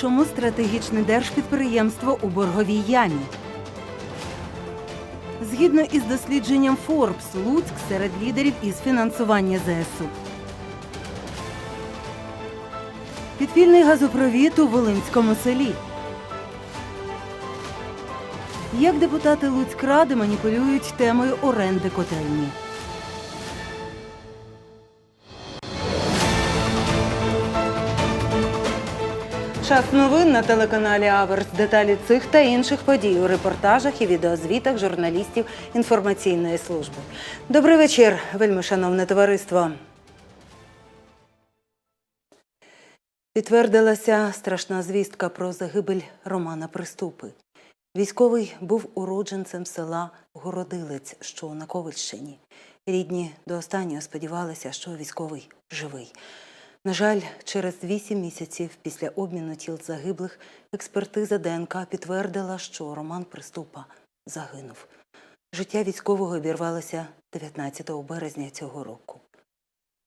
Чому стратегічне держпідприємство у борговій ямі? Згідно із дослідженням Forbes, Луцьк серед лідерів із фінансування ЗСУ. Підпільний газопровід у Волинському селі. Як депутати Луцькради маніпулюють темою оренди котельні? Час новин на телеканалі Аверс. Деталі цих та інших подій у репортажах і відеозвітах журналістів інформаційної служби. Добрий вечір, вельми шановне товариство. Підтвердилася страшна звістка про загибель Романа Приступи. Військовий був уродженцем села Городилець, що на Ковальщині. Рідні до останнього сподівалися, що військовий живий. На жаль, через вісім місяців після обміну тіл загиблих експертиза ДНК підтвердила, що Роман Приступа загинув. Життя військового обірвалося 19 березня цього року.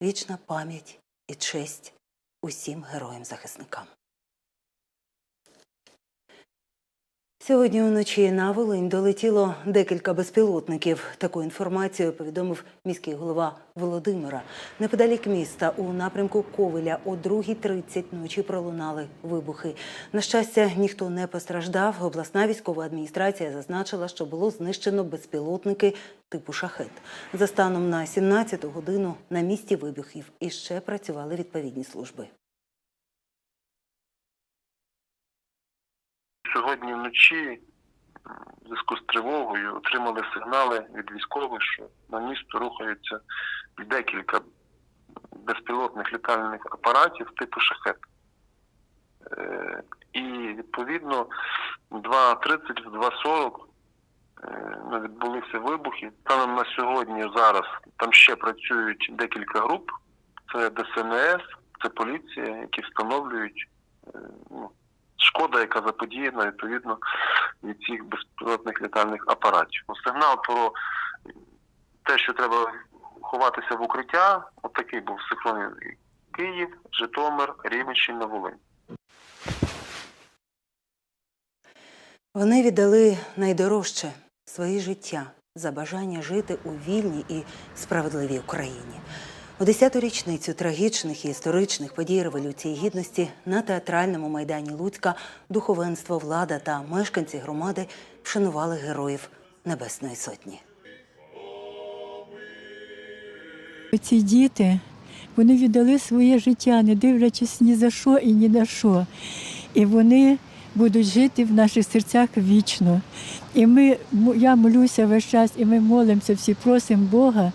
Вічна пам'ять і честь усім героям-захисникам. Сьогодні уночі на Волинь долетіло декілька безпілотників. Таку інформацію повідомив міський голова Володимира. Неподалік міста у напрямку Ковеля о 2.30 ночі пролунали вибухи. На щастя, ніхто не постраждав. Обласна військова адміністрація зазначила, що було знищено безпілотники типу шахет. За станом на 17 годину на місці вибухів іще працювали відповідні служби. Сьогодні вночі в зв'язку з тривогою отримали сигнали від військових, що на місто рухаються декілька безпілотних літальних апаратів типу шахет. Е, І відповідно в 2.30, в 2.40 е, ну, відбулися вибухи. Станом на сьогодні зараз там ще працюють декілька груп. Це ДСНС, це поліція, які встановлюють е, ну, шкода, яка заподіяна відповідно від цих безпілотних літальних апаратів. Сигнал про те, що треба ховатися в укриття, от такий був синхронний Київ, Житомир, Рівненщина, Волинь. Вони віддали найдорожче свої життя за бажання жити у вільній і справедливій Україні. У 10-ту річницю трагічних і історичних подій Революції Гідності на театральному майдані Луцька духовенство, влада та мешканці громади вшанували героїв Небесної Сотні. Ці діти вони віддали своє життя, не дивлячись ні за що і ні на що. І вони будуть жити в наших серцях вічно. І ми, я молюся весь час, і ми молимося, всі просимо Бога,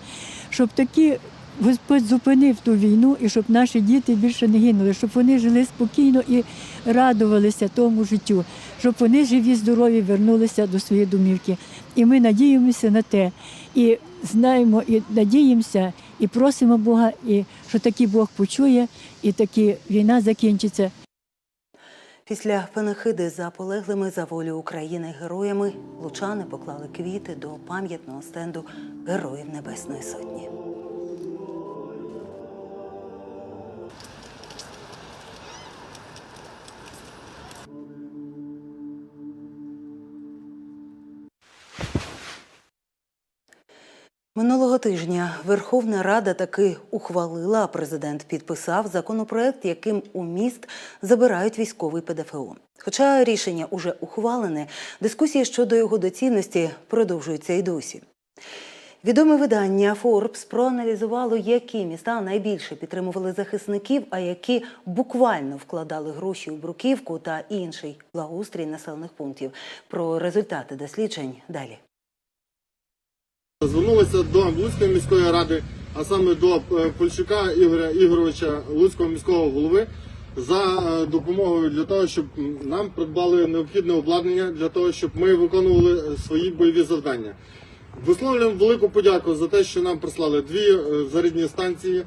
щоб такі Господь зупинив ту війну і щоб наші діти більше не гинули, щоб вони жили спокійно і радувалися тому життю, щоб вони живі, здорові вернулися до своєї домівки. І ми надіємося на те. І знаємо, і надіємося, і просимо Бога, і що таки Бог почує, і таки війна закінчиться. Після панахиди за полеглими за волю України героями лучани поклали квіти до пам'ятного стенду Героїв Небесної Сотні. Минулого тижня Верховна Рада таки ухвалила, а президент підписав законопроект, яким у міст забирають військовий ПДФО. Хоча рішення уже ухвалене, дискусії щодо його доцільності продовжуються і досі. Відоме видання Forbes проаналізувало, які міста найбільше підтримували захисників, а які буквально вкладали гроші у бруківку та інший благоустрій населених пунктів. Про результати досліджень далі. Звернулися до Луцької міської ради, а саме до е, Польщука Ігоря Ігоровича, Луцького міського голови, за е, допомогою для того, щоб нам придбали необхідне обладнання для того, щоб ми виконували свої бойові завдання. Висловлюємо велику подяку за те, що нам прислали дві е, зарядні станції,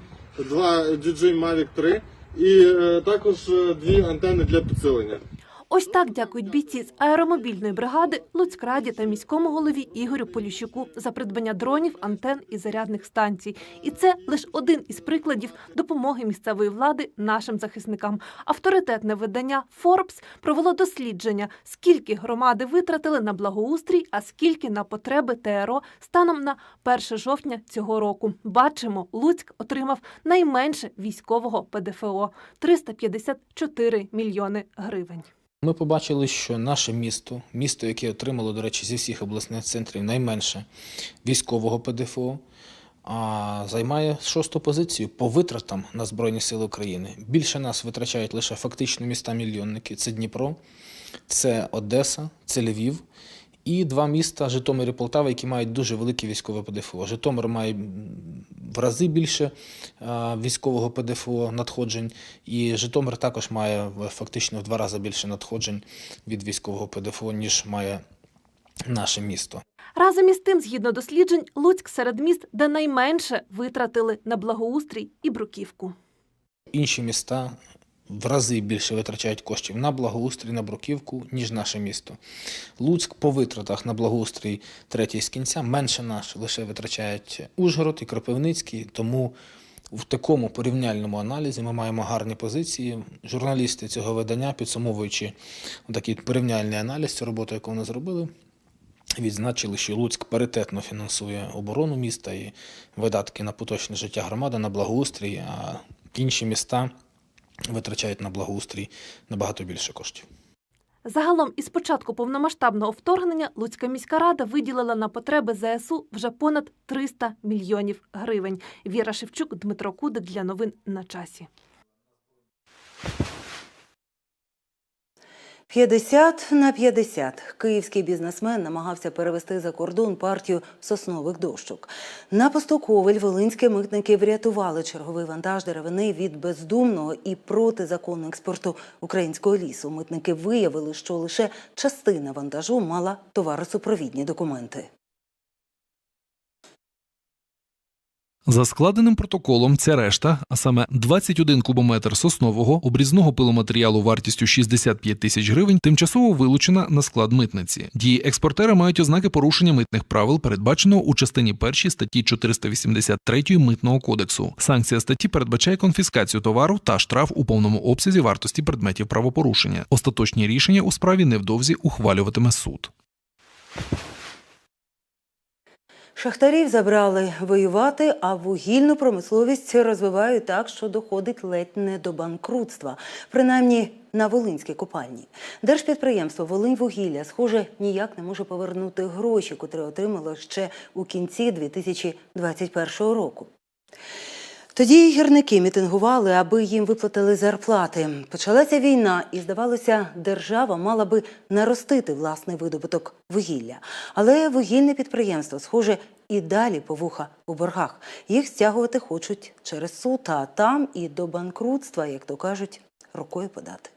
два DJI Mavic 3 і також дві антени для підсилення. Ось так дякують бійці з аеромобільної бригади Луцькраді та міському голові Ігорю Поліщуку за придбання дронів, антен і зарядних станцій. І це лише один із прикладів допомоги місцевої влади нашим захисникам. Авторитетне видання Forbes провело дослідження, скільки громади витратили на благоустрій, а скільки на потреби ТРО станом на 1 жовтня цього року. Бачимо, Луцьк отримав найменше військового ПДФО 354 мільйони гривень. Ми побачили, що наше місто, місто, яке отримало, до речі, зі всіх обласних центрів найменше військового ПДФО, займає шосту позицію по витратам на Збройні Сили України. Більше нас витрачають лише фактично міста-мільйонники. Це Дніпро, це Одеса, це Львів. І два міста Житомир і Полтава, які мають дуже велике військове ПДФО. Житомир має в рази більше військового ПДФО надходжень, і Житомир також має фактично в два рази більше надходжень від військового ПДФО, ніж має наше місто. Разом із тим, згідно досліджень, Луцьк серед міст, де найменше витратили на благоустрій і бруківку. Інші міста в рази більше витрачають коштів на благоустрій, на бруківку, ніж наше місто. Луцьк по витратах на благоустрій третій з кінця менше наш лише витрачають Ужгород і Кропивницький, тому в такому порівняльному аналізі ми маємо гарні позиції. Журналісти цього видання, підсумовуючи такий порівняльний аналіз, цю роботу, яку вони зробили, відзначили, що Луцьк паритетно фінансує оборону міста і видатки на поточне життя громади, на благоустрій, а інші міста витрачають на благоустрій набагато більше коштів. Загалом, із початку повномасштабного вторгнення Луцька міська рада виділила на потреби ЗСУ вже понад 300 мільйонів гривень. Віра Шевчук, Дмитро Кудик для новин на часі. 50 на 50. Київський бізнесмен намагався перевести за кордон партію соснових дощок. На посту Ковель волинські митники врятували черговий вантаж деревини від бездумного і протизаконного експорту українського лісу. Митники виявили, що лише частина вантажу мала товаросупровідні документи. За складеним протоколом, ця решта, а саме 21 кубометр соснового обрізного пиломатеріалу вартістю 65 тисяч гривень, тимчасово вилучена на склад митниці. Дії експортера мають ознаки порушення митних правил, передбаченого у частині першій статті 483 митного кодексу. Санкція статті передбачає конфіскацію товару та штраф у повному обсязі вартості предметів правопорушення. Остаточні рішення у справі невдовзі ухвалюватиме суд. Шахтарів забрали воювати, а вугільну промисловість розвивають так, що доходить ледь не до банкрутства, принаймні на Волинській копальні. Держпідприємство Волиньвугілля, схоже, ніяк не може повернути гроші, котрі отримало ще у кінці 2021 року. Тоді гірники мітингували, аби їм виплатили зарплати. Почалася війна, і здавалося, держава мала би наростити власний видобуток вугілля. Але вугільне підприємство, схоже, і далі по вуха у боргах. Їх стягувати хочуть через суд, а там і до банкрутства, як то кажуть, рукою подати.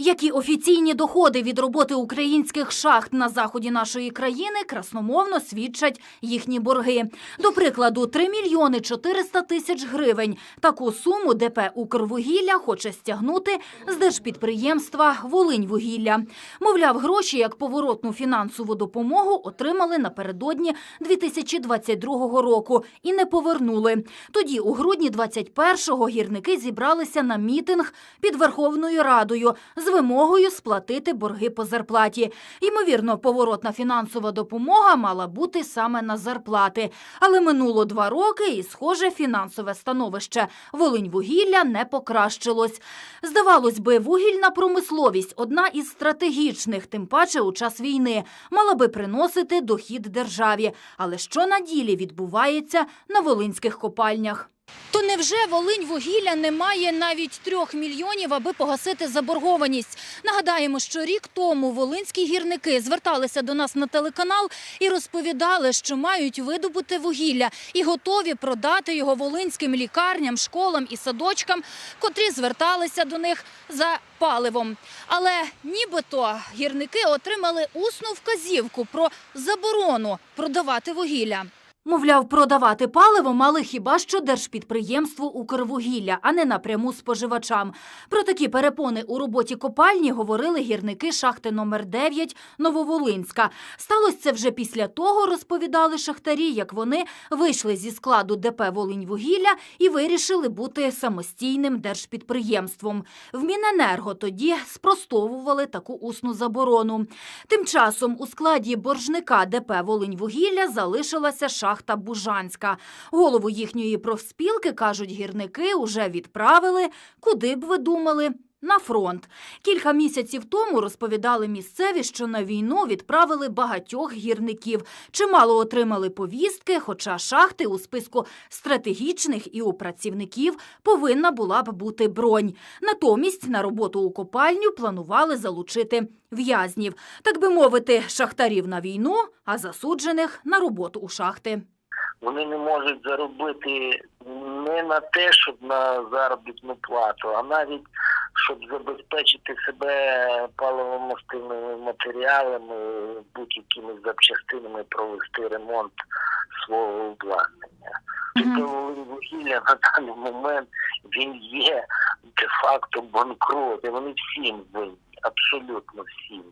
Які офіційні доходи від роботи українських шахт на заході нашої країни красномовно свідчать їхні борги. До прикладу, 3 мільйони 400 тисяч гривень. Таку суму ДП «Укрвугілля» хоче стягнути з держпідприємства «Волиньвугілля». Мовляв, гроші як поворотну фінансову допомогу отримали напередодні 2022 року і не повернули. Тоді, у грудні 21-го, гірники зібралися на мітинг під Верховною Радою з вимогою сплатити борги по зарплаті. Ймовірно, поворотна фінансова допомога мала бути саме на зарплати. Але минуло два роки і, схоже, фінансове становище Волиньвугілля не покращилось. Здавалось би, вугільна промисловість – одна із стратегічних, тим паче у час війни, мала би приносити дохід державі. Але що на ділі відбувається на волинських копальнях? То невже Волиньвугілля не має навіть трьох мільйонів, аби погасити заборгованість? Нагадаємо, що рік тому волинські гірники зверталися до нас на телеканал і розповідали, що мають видобути вугілля і готові продати його волинським лікарням, школам і садочкам, котрі зверталися до них за паливом. Але нібито гірники отримали усну вказівку про заборону продавати вугілля. Мовляв, продавати паливо мали хіба що держпідприємству «Укрвугілля», а не напряму споживачам. Про такі перепони у роботі копальні говорили гірники шахти номер 9 Нововолинська. Сталося це вже після того, розповідали шахтарі, як вони вийшли зі складу ДП «Волиньвугілля» і вирішили бути самостійним держпідприємством. В Міненерго тоді спростовували таку усну заборону. Тим часом у складі боржника ДП «Волиньвугілля» залишилася шахта Бужанська. Голову їхньої профспілки, кажуть гірники, уже відправили. Куди б ви думали? На фронт. Кілька місяців тому розповідали місцеві, що на війну відправили багатьох гірників. Чимало отримали повістки, хоча шахти у списку стратегічних і у працівників повинна була б бути бронь. Натомість на роботу у копальню планували залучити в'язнів. Так би мовити, шахтарів на війну, а засуджених на роботу у шахти. Вони не можуть заробити не на те, щоб на заробітну плату, а навіть щоб забезпечити себе паливомастильними матеріалами, будь-якими запчастинами провести ремонт свого обладнання. Тобто вугілля на даний момент він є де-факто банкрот, вони всім винні, абсолютно всім.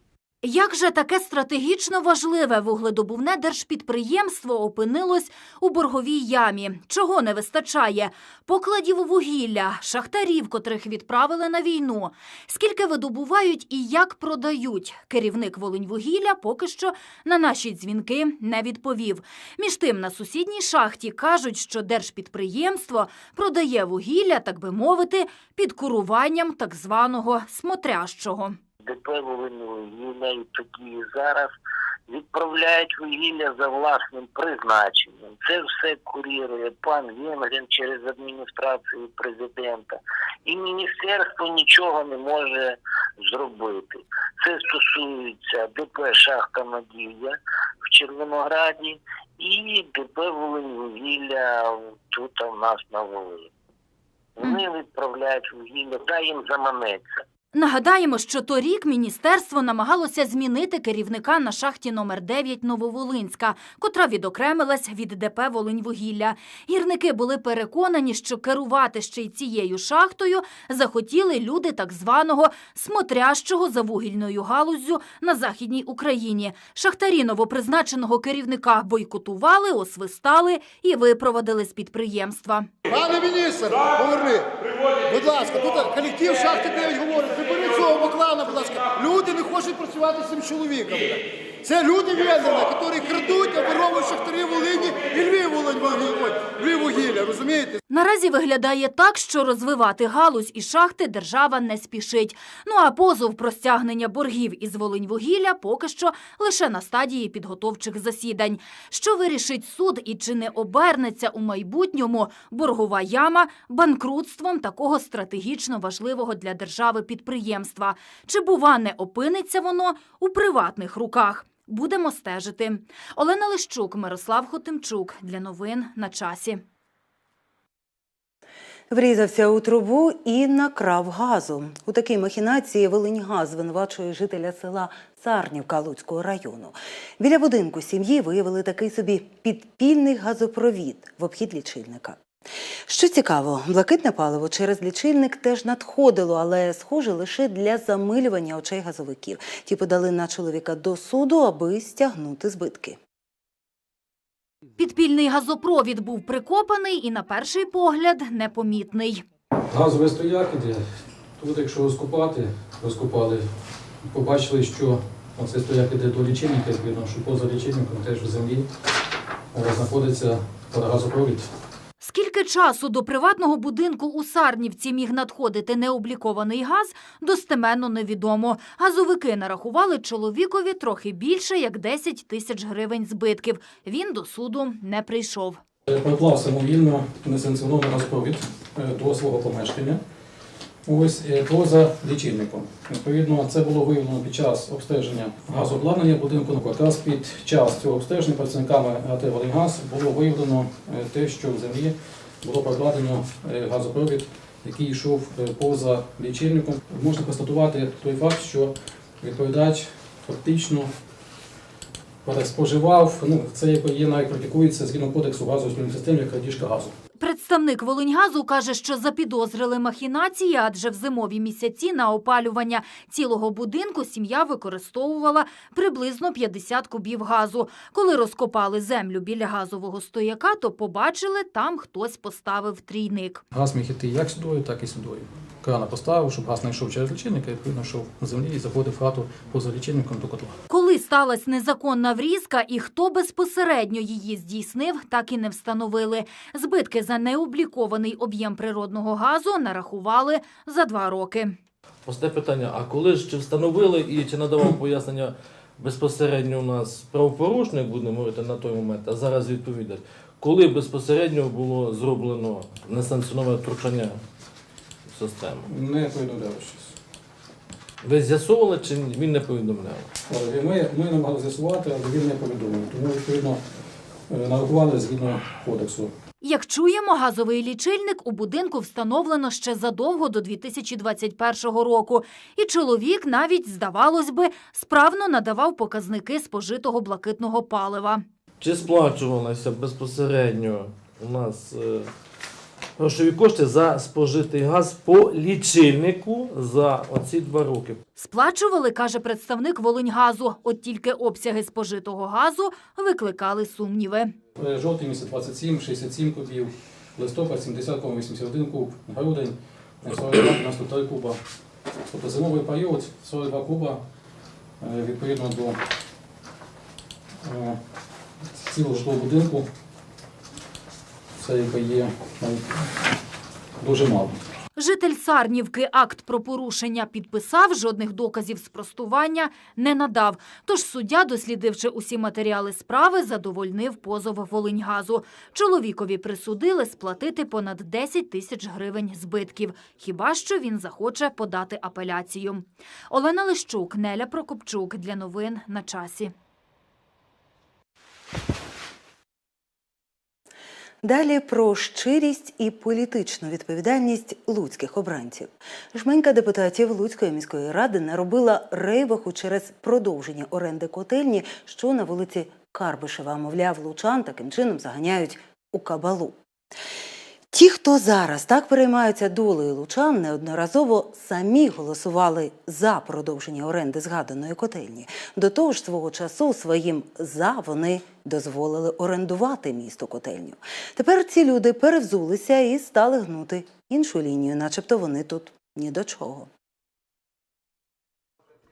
Як же таке стратегічно важливе вугледобувне держпідприємство опинилось у борговій ямі? Чого не вистачає? Покладів вугілля, шахтарів, котрих відправили на війну. Скільки видобувають і як продають? Керівник Волиньвугілля поки що на наші дзвінки не відповів. Між тим, на сусідній шахті кажуть, що держпідприємство продає вугілля, так би мовити, під куруванням так званого смотрящого. ДП вугілля і тоді і зараз відправляють вугілля за власним призначенням. Це все курірує пан Венгрін через адміністрацію президента. І міністерство нічого не може зробити. Це стосується ДП Шахта Надія в Червонограді і ДП Волиньвугілля тут у нас на Волині. Вони відправляють вугілля, дай їм заманеться. Нагадаємо, що торік міністерство намагалося змінити керівника на шахті номер 9 Нововолинська, котра відокремилась від ДП Волиньвугілля. Гірники були переконані, що керувати ще й цією шахтою захотіли люди так званого смотрящого за вугільною галуззю на західній Україні. Шахтарі новопризначеного керівника бойкотували, освистали і випровадили з підприємства. Пане міністр, поверни. Будь ласка, тут колектив шахти 9 говорить, прибери цього Баклана, будь ласка. Люди не хочуть працювати з цим чоловіком. Це люди Вендерна, які крадуть, оборовують шахтарі Волині і Львів Волинь вугілля, Львів вугілля, розумієте? Наразі виглядає так, що розвивати галузь і шахти держава не спішить. Ну а позов про стягнення боргів із Волиньвугілля поки що лише на стадії підготовчих засідань. Що вирішить суд і чи не обернеться у майбутньому боргова яма банкрутством такого стратегічно важливого для держави підприємства? Чи бува не опиниться воно у приватних руках? Будемо стежити. Олена Лищук, Мирослав Хотимчук. Для новин на часі. Врізався у трубу і накрав газу. У такій махінації Волиньгаз звинувачує жителя села Сарнівка Луцького району. Біля будинку сім'ї виявили такий собі підпільний газопровід в обхід лічильника. Що цікаво, блакитне паливо через лічильник теж надходило, але схоже лише для замилювання очей газовиків. Ті подали на чоловіка до суду, аби стягнути збитки. Підпільний газопровід був прикопаний і, на перший погляд, непомітний. Газовий стояк іде. Тут, якщо розкопати, розкопали, побачили, що оцей стояк іде до лічильника, видно, що поза лічильником теж в землі е, знаходиться газопровід. Скільки часу до приватного будинку у Сарнівці міг надходити необлікований газ, достеменно невідомо. Газовики нарахували чоловікові трохи більше, як 10 тисяч гривень збитків. Він до суду не прийшов. Е, Проклав самовільно несанкціонований розповідь е, до свого помешкання. Ось е, поза лічильником. Відповідно, це було виявлено під час обстеження газообладнання будинку. Якраз під час цього обстеження працівниками АТ «Волиньгаз» було виявлено е, те, що в землі було прокладено е, газопровід, який йшов е, поза лічильником. Можна констатувати той факт, що відповідач фактично переспоживав. Ну, це є навіть практикується згідно кодексу газової системи як крадіжка газу. Представник Волиньгазу каже, що запідозрили махінації, адже в зимові місяці на опалювання цілого будинку сім'я використовувала приблизно 50 кубів газу. Коли розкопали землю біля газового стояка, то побачили, там хтось поставив трійник. Газ міг іти як сюдою, так і сюдою. Крана поставив, щоб газ не йшов через лічильник, а відповідно йшов на землі і заходив в хату поза лічильником до котла. Коли сталася незаконна врізка і хто безпосередньо її здійснив, так і не встановили. Збитки за необлікований об'єм природного газу нарахували за два роки. Просте питання, а коли ж чи встановили і чи надавав пояснення безпосередньо у нас правопорушник, будемо говорити на той момент, а зараз відповідач, коли безпосередньо було зроблено несанкціоноване втручання систему? Не повідомляли щось. Ви з'ясовували, чи він не повідомляв? Ми, ми намагалися з'ясувати, але він не повідомив. Тому відповідно е, нарахували згідно кодексу. Як чуємо, газовий лічильник у будинку встановлено ще задовго до 2021 року. І чоловік навіть, здавалось би, справно надавав показники спожитого блакитного палива. Чи сплачувалося безпосередньо у нас е, грошові кошти за спожитий газ по лічильнику за оці два роки? Сплачували, каже представник Волиньгазу. От тільки обсяги спожитого газу викликали сумніви. Е, Жовтий місяць 27, 67 кубів, листопад 70,81 куб, грудень е, 42, 93 куба. Тобто зимовий період 42 куба е, відповідно до е, цілого житлового будинку. Це якби є ну, дуже мало. Житель Сарнівки акт про порушення підписав, жодних доказів спростування не надав. Тож суддя, дослідивши усі матеріали справи, задовольнив позов Волиньгазу. Чоловікові присудили сплатити понад 10 тисяч гривень збитків. Хіба що він захоче подати апеляцію. Олена Лищук, Неля Прокопчук. Для новин на часі. Далі про щирість і політичну відповідальність луцьких обранців. Жменька депутатів Луцької міської ради наробила рейваху через продовження оренди котельні, що на вулиці Карбишева. Мовляв, лучан таким чином заганяють у кабалу. Ті, хто зараз так переймаються долею лучан, неодноразово самі голосували за продовження оренди згаданої котельні. До того ж, свого часу своїм за вони дозволили орендувати місто котельню. Тепер ці люди перевзулися і стали гнути іншу лінію, начебто вони тут ні до чого.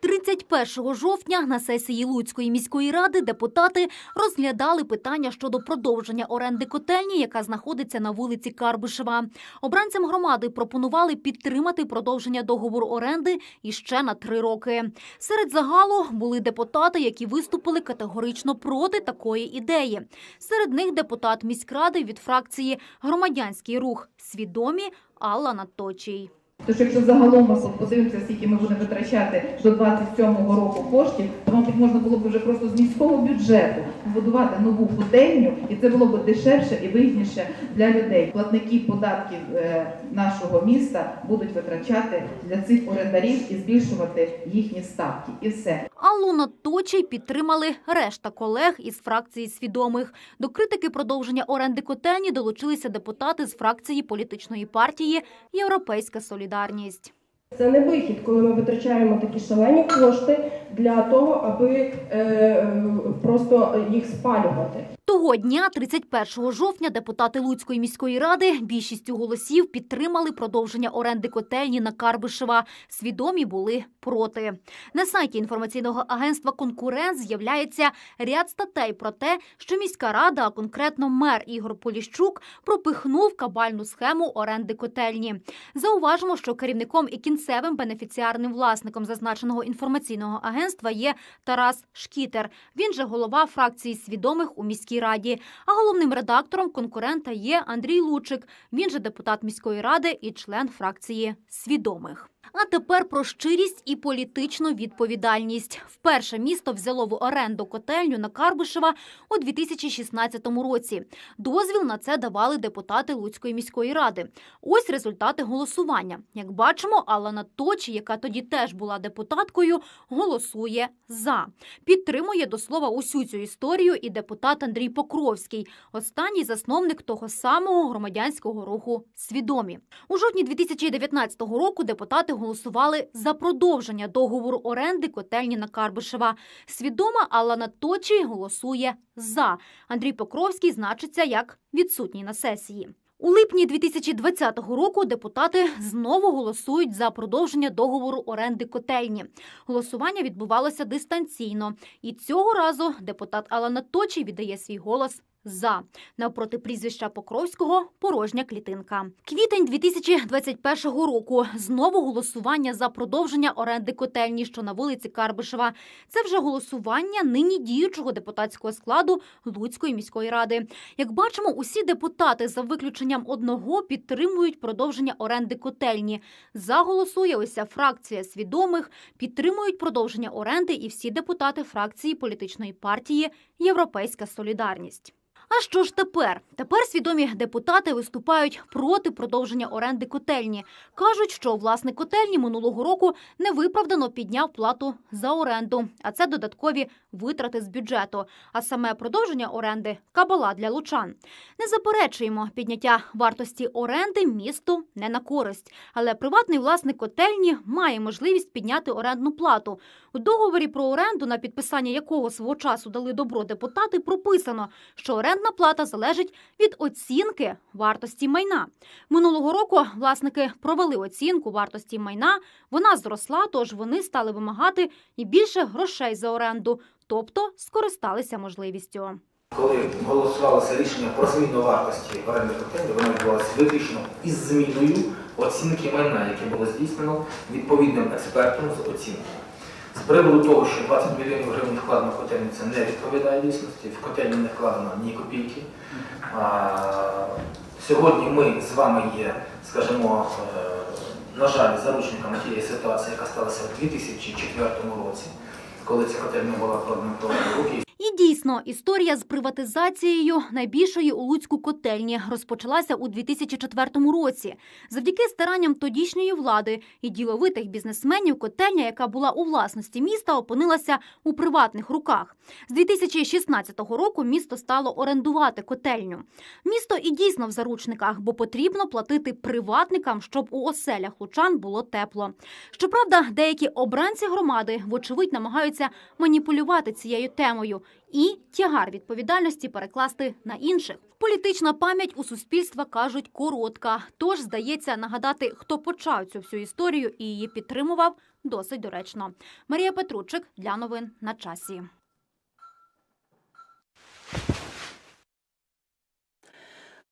31 жовтня на сесії Луцької міської ради депутати розглядали питання щодо продовження оренди котельні, яка знаходиться на вулиці Карбишева. Обранцям громади пропонували підтримати продовження договору оренди іще на три роки. Серед загалу були депутати, які виступили категорично проти такої ідеї. Серед них депутат міськради від фракції Громадянський рух свідомі Алла Наточій. Тож, якщо загалом ми подивимося, скільки ми будемо витрачати до 27-го року коштів, то мабуть можна було б вже просто з міського бюджету побудувати нову котельню, і це було б дешевше і вигідніше для людей. Платники податків е, нашого міста будуть витрачати для цих орендарів і збільшувати їхні ставки. І все. Аллу Наточій підтримали решта колег із фракції свідомих. До критики продовження оренди котельні долучилися депутати з фракції політичної партії Європейська солідарність. Це не вихід, коли ми витрачаємо такі шалені кошти для того, аби е, е, просто їх спалювати. Того дня, 31 жовтня, депутати Луцької міської ради більшістю голосів підтримали продовження оренди котельні на Карбишева. Свідомі були проти. На сайті інформаційного агентства «Конкурент» з'являється ряд статей про те, що міська рада, а конкретно мер Ігор Поліщук, пропихнув кабальну схему оренди котельні. Зауважимо, що керівником і кінцевим бенефіціарним власником зазначеного інформаційного агентства є Тарас Шкітер. Він же голова фракції свідомих у міській раді. А головним редактором конкурента є Андрій Лучик. Він же депутат міської ради і член фракції свідомих. А тепер про щирість і політичну відповідальність. Вперше місто взяло в оренду котельню на Карбишева у 2016 році. Дозвіл на це давали депутати Луцької міської ради. Ось результати голосування. Як бачимо, Алла Точі, яка тоді теж була депутаткою, голосує за. Підтримує до слова усю цю історію і депутат Андрій Покровський, останній засновник того самого громадянського руху Свідомі. У жовтні 2019 року депутати голосували за продовження договору оренди котельні на Карбишева. Свідома Алла Наточі голосує за. Андрій Покровський значиться як відсутній на сесії. У липні 2020 року депутати знову голосують за продовження договору оренди котельні. Голосування відбувалося дистанційно, і цього разу депутат Алана Точі віддає свій голос за. Навпроти прізвища Покровського порожня клітинка. Квітень 2021 року. Знову голосування за продовження оренди котельні, що на вулиці Карбишева. Це вже голосування нині діючого депутатського складу Луцької міської ради. Як бачимо, усі депутати за виключенням одного підтримують продовження оренди котельні. За голосує уся фракція свідомих, підтримують продовження оренди і всі депутати фракції політичної партії Європейська Солідарність. А що ж тепер? Тепер свідомі депутати виступають проти продовження оренди котельні. Кажуть, що власник котельні минулого року невиправдано підняв плату за оренду, а це додаткові витрати з бюджету. А саме продовження оренди кабала для лучан. Не заперечуємо, підняття вартості оренди місту не на користь, але приватний власник котельні має можливість підняти орендну плату. У договорі про оренду, на підписання якого свого часу дали добро депутати, прописано, що орендна плата залежить від оцінки вартості майна. Минулого року власники провели оцінку вартості майна. Вона зросла, тож вони стали вимагати і більше грошей за оренду, тобто скористалися можливістю. Коли голосувалося рішення про зміну вартості оренди котельні, воно відбулося виключно із зміною оцінки майна, яке було здійснено відповідним експертом з оцінки. З приводу того, що 20 мільйонів гривень вкладено в котельні, це не відповідає дійсності. В котельні не вкладено ні копійки. А, сьогодні ми з вами є, скажімо, е, на жаль, заручниками тієї ситуації, яка сталася у 2004 році, коли ця котельня була вкладена в руки. І дійсно, історія з приватизацією найбільшої у Луцьку котельні розпочалася у 2004 році. Завдяки старанням тодішньої влади і діловитих бізнесменів котельня, яка була у власності міста, опинилася у приватних руках. З 2016 року місто стало орендувати котельню. Місто і дійсно в заручниках, бо потрібно платити приватникам, щоб у оселях лучан було тепло. Щоправда, деякі обранці громади, вочевидь, намагаються маніпулювати цією темою і тягар відповідальності перекласти на інших. Політична пам'ять у суспільства кажуть коротка. Тож здається, нагадати, хто почав цю всю історію і її підтримував, досить доречно. Марія Петручик для новин на часі.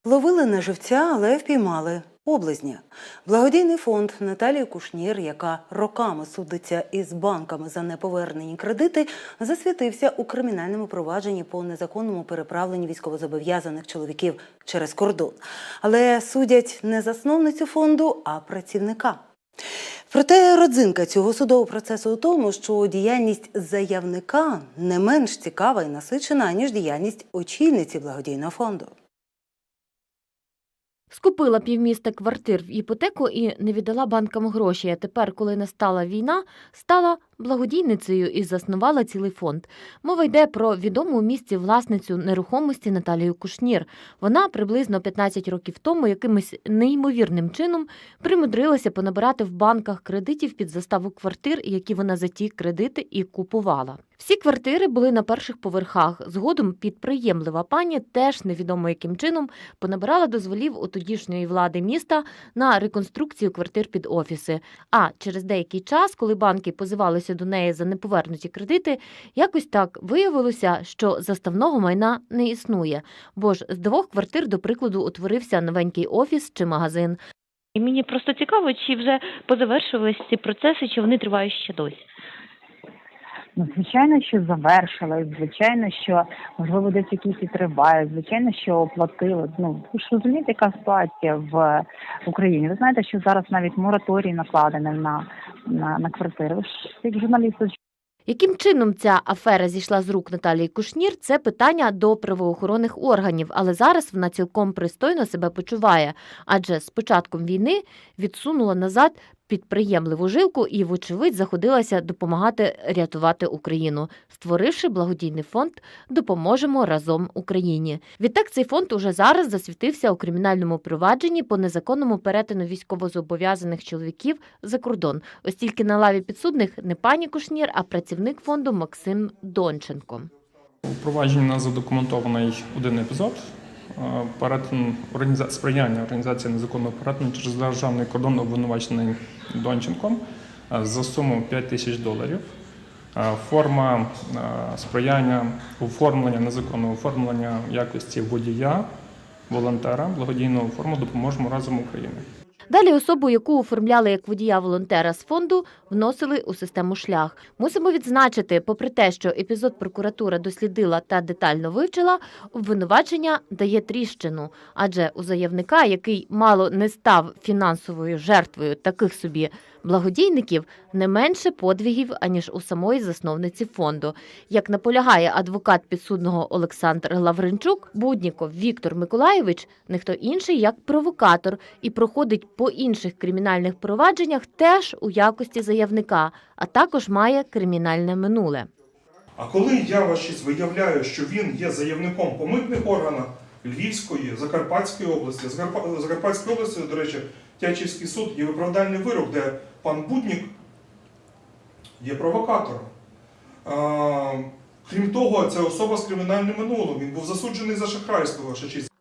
Ловили на живця, але впіймали облизня. Благодійний фонд Наталії Кушнір, яка роками судиться із банками за неповернені кредити, засвітився у кримінальному провадженні по незаконному переправленню військовозобов'язаних чоловіків через кордон. Але судять не засновницю фонду, а працівника. Проте родзинка цього судового процесу у тому, що діяльність заявника не менш цікава і насичена, ніж діяльність очільниці благодійного фонду. Скупила півміста квартир в іпотеку і не віддала банкам гроші. А тепер, коли настала війна, стала благодійницею і заснувала цілий фонд. Мова йде про відому у місті власницю нерухомості Наталію Кушнір. Вона приблизно 15 років тому якимось неймовірним чином примудрилася понабирати в банках кредитів під заставу квартир, які вона за ті кредити і купувала. Всі квартири були на перших поверхах. Згодом підприємлива пані теж невідомо яким чином понабирала дозволів у тодішньої влади міста на реконструкцію квартир під офіси. А через деякий час, коли банки позивалися до неї за неповернуті кредити, якось так виявилося, що заставного майна не існує. Бо ж з двох квартир, до прикладу, утворився новенький офіс чи магазин. І мені просто цікаво, чи вже позавершувалися ці процеси, чи вони тривають ще досі. Ну, звичайно, що завершили, звичайно, що можливо десь якісь і тривають, звичайно, що оплатили. Ну ви ж розумієте, яка ситуація в Україні. Ви знаєте, що зараз навіть мораторій накладений на, на, на квартири. Ви ж як журналісти Яким чином ця афера зійшла з рук Наталії Кушнір, це питання до правоохоронних органів, але зараз вона цілком пристойно себе почуває, адже з початком війни відсунула назад підприємливу жилку і, вочевидь, заходилася допомагати рятувати Україну, створивши благодійний фонд Допоможемо разом Україні. Відтак цей фонд уже зараз засвітився у кримінальному провадженні по незаконному перетину військовозобов'язаних чоловіків за кордон. Ось тільки на лаві підсудних не пані Кушнір, а працівник фонду Максим Донченко. У провадженні у нас задокументований один епізод. Сприяння організації незаконного перетину через державний кордон обвинувачений Донченком е, за суму 5 тисяч доларів. Е, Форма е, сприяння оформлення незаконного оформлення якості водія, волонтера благодійного форму допоможемо разом Україні. Далі особу, яку оформляли як водія-волонтера з фонду, вносили у систему шлях. Мусимо відзначити, попри те, що епізод прокуратура дослідила та детально вивчила, обвинувачення дає тріщину. Адже у заявника, який мало не став фінансовою жертвою таких собі благодійників, не менше подвигів, аніж у самої засновниці фонду. Як наполягає адвокат підсудного Олександр Лавренчук, Будніков Віктор Миколайович не хто інший, як провокатор, і проходить по інших кримінальних провадженнях теж у якості заявника, а також має кримінальне минуле. А коли я вашість виявляю, що він є заявником по митних органах Львівської, Закарпатської області, Закарпа- Закарпатської області, до речі, Тячівський суд є виправдальний вирок, де пан Буднік є провокатором. Крім того, це особа з кримінальним минулим. Він був засуджений за шахрайство, ваша честь.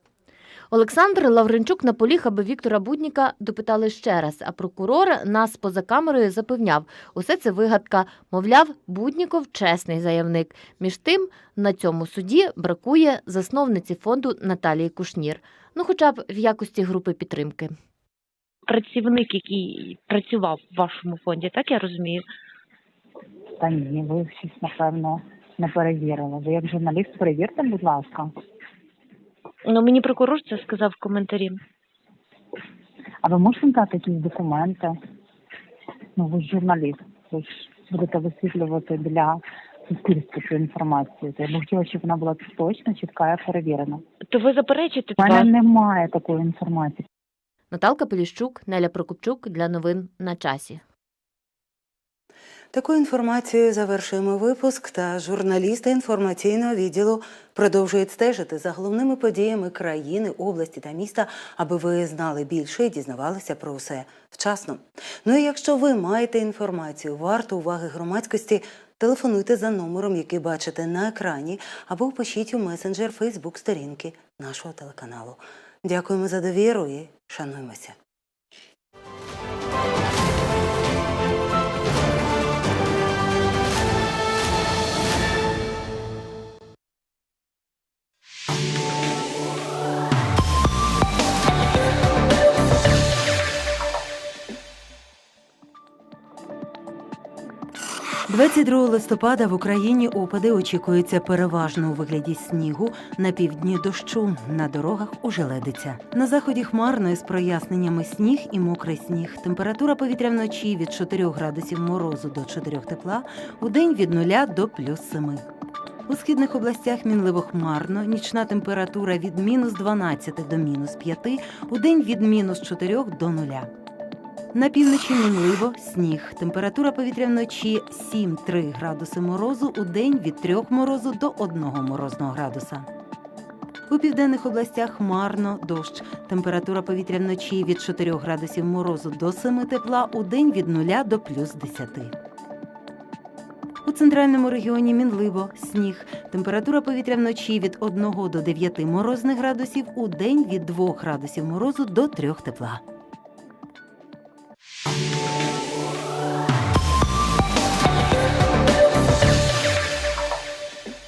Олександр Лавренчук наполіг, аби Віктора Будніка допитали ще раз, а прокурор нас поза камерою запевняв, усе це вигадка. Мовляв, Будніков чесний заявник. Між тим, на цьому суді бракує засновниці фонду Наталії Кушнір. Ну, хоча б в якості групи підтримки. Працівник, який працював в вашому фонді, так я розумію? Та ні, ви щось напевно не перевірили. Ви як журналіст перевірте, будь ласка. Ну, мені прокурор це сказав в коментарі. А ви можете дати якісь документи? Ну, ви ж журналіст, ви ж будете висвітлювати для суспільства цю інформацію. Я б хотіла, щоб вона була точна, чітка і перевірена. То ви заперечите У мене немає такої інформації. Наталка Поліщук, Неля Прокопчук для новин на часі. Такою інформацією завершуємо випуск. Та журналісти інформаційного відділу продовжують стежити за головними подіями країни, області та міста, аби ви знали більше і дізнавалися про усе вчасно. Ну і якщо ви маєте інформацію, варту уваги громадськості, телефонуйте за номером, який бачите на екрані, або пишіть у месенджер Фейсбук сторінки нашого телеканалу. Дякуємо за довіру і шануємося. – 22 листопада в Україні опади очікуються переважно у вигляді снігу, на півдні дощу, на дорогах ожеледиться. На заході хмарно із проясненнями сніг і мокрий сніг. Температура повітря вночі від 4 градусів морозу до 4 тепла, у день від 0 до плюс 7. У східних областях мінливо хмарно, нічна температура від мінус 12 до мінус 5, у день від мінус 4 до 0. На півночі мінливо сніг. Температура повітря вночі 7-3 градуси морозу, у день від 3 морозу до 1 морозного градуса. У південних областях хмарно дощ. Температура повітря вночі від 4 градусів морозу до 7 тепла, у день від 0 до плюс 10. У центральному регіоні мінливо сніг. Температура повітря вночі від 1 до 9 морозних градусів, у день від 2 градусів морозу до 3 тепла.